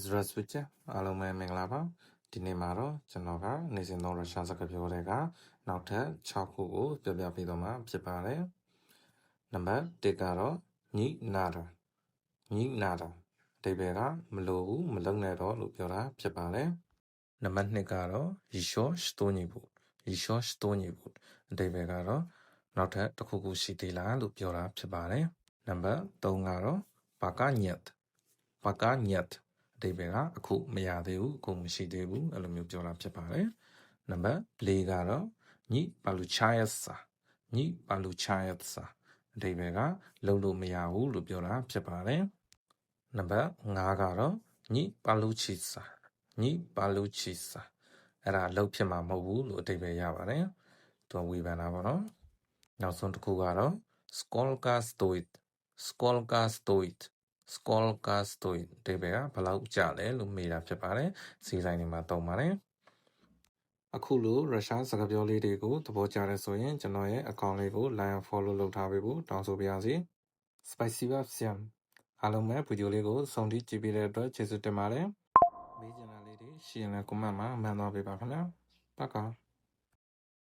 Здравствуйте အားလုံးပဲမင်္ဂလာပါဒီနေ့မှာတော့ကျွန်တော်ကနေစဉ်သုံးရုရှားစကားပြောတဲ့ကနောက်ထပ်6ခုကိုပြောပြပေးတော့မှာဖြစ်ပါတယ်နံပါတ်1ကတော့ညိနာတာညိနာတာအဓိပ္ပာယ်ကမလိုဘူးမလုံနဲ့တော့လို့ပြောတာဖြစ်ပါတယ်နံပါတ်2ကတော့ еще что-нибудь еще что-нибудь အဓိပ္ပာယ်ကတော့နောက်ထပ်တစ်ခုခုရှိသေးလားလို့ပြောတာဖြစ်ပါတယ်နံပါတ်3ကတော့ пока нет пока нет အ တိပ္ပယ်ကအခုမရသေးဘူးအခုမရှိသေးဘူးအဲ့လိုမျိုးပြောတာဖြစ်ပါတယ်နံပါတ်၄ကတော့ညိပါလူချာယတ်စာညိပါလူချာယတ်စာအဓိပ္ပာယ်ကလုံလို့မရဘူးလို့ပြောတာဖြစ်ပါတယ်နံပါတ်5ကတော့ညိပါလူချီစာညိပါလူချီစာအဲ့ဒါလုံဖြစ်မှာမဟုတ်ဘူးလို့အဓိပ္ပာယ်ရပါတယ်သူဝေဖန်တာပေါ့နော်နောက်ဆုံးတစ်ခုကတော့ skolka stoit skolka stoit Skolkas တို့အဓိပ္ပာယ်ကဘလောက်ကြလဲလို့မေးတာဖြစ်ပါတယ်။ဈေးဆိုင်တွေမှာသုံးပါတယ်။အခုလိုရုရှားစကားပြောလေးတွေကိုသဘောကျတယ်ဆိုရင်ကျွန်တော်ရဲ့အကောင့်လေးကို like and follow လုပ်ထားပေးဖို့တောင်းဆိုပါရစေ။ Spicy Web Siam အားလုံးပဲဗီဒီယိုလေးကိုဆုံးထိကြည့်ပေးတဲ့အတွက်ကျေးဇူးတင်ပါတယ်။မေးချင်တာလေးတွေရှင်းလဲ comment မှာမှန်သွားပေးပါခင်ဗျာ။ပက္ကာ